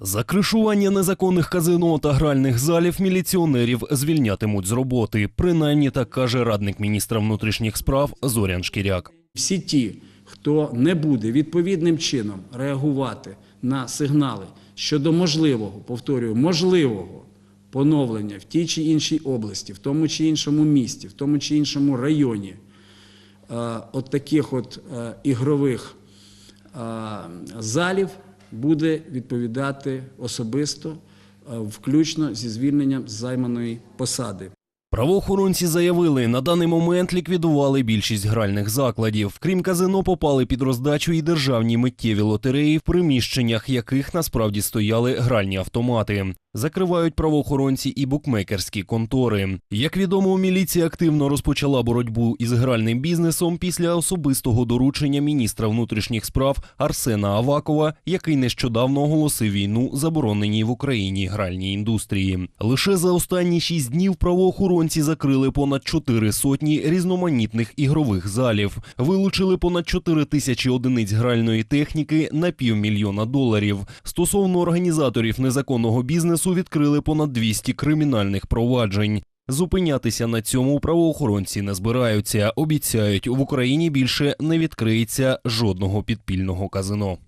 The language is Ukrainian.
За кришування незаконних казино та гральних залів міліціонерів звільнятимуть з роботи. Принаймні так каже радник міністра внутрішніх справ Зорян Шкіряк. Всі ті, хто не буде відповідним чином реагувати на сигнали щодо можливого, повторюю, можливого поновлення в тій чи іншій області, в тому чи іншому місті, в тому чи іншому районі, е, от таких от е, ігрових е, залів, буде відповідати особисто, е, включно зі звільненням з займаної посади. Правоохоронці заявили, на даний момент ліквідували більшість гральних закладів. Крім казино, попали під роздачу і державні миттєві лотереї, в приміщеннях яких насправді стояли гральні автомати. Закривають правоохоронці і букмекерські контори. Як відомо, міліція активно розпочала боротьбу із гральним бізнесом після особистого доручення міністра внутрішніх справ Арсена Авакова, який нещодавно оголосив війну забороненій в Україні гральній індустрії. Лише за останні шість днів правоохоронці закрили понад чотири сотні різноманітних ігрових залів, вилучили понад 4 тисячі одиниць гральної техніки на півмільйона доларів. Стосовно організаторів незаконного бізнесу відкрили понад 200 кримінальних проваджень. Зупинятися на цьому правоохоронці не збираються. Обіцяють, в Україні більше не відкриється жодного підпільного казино.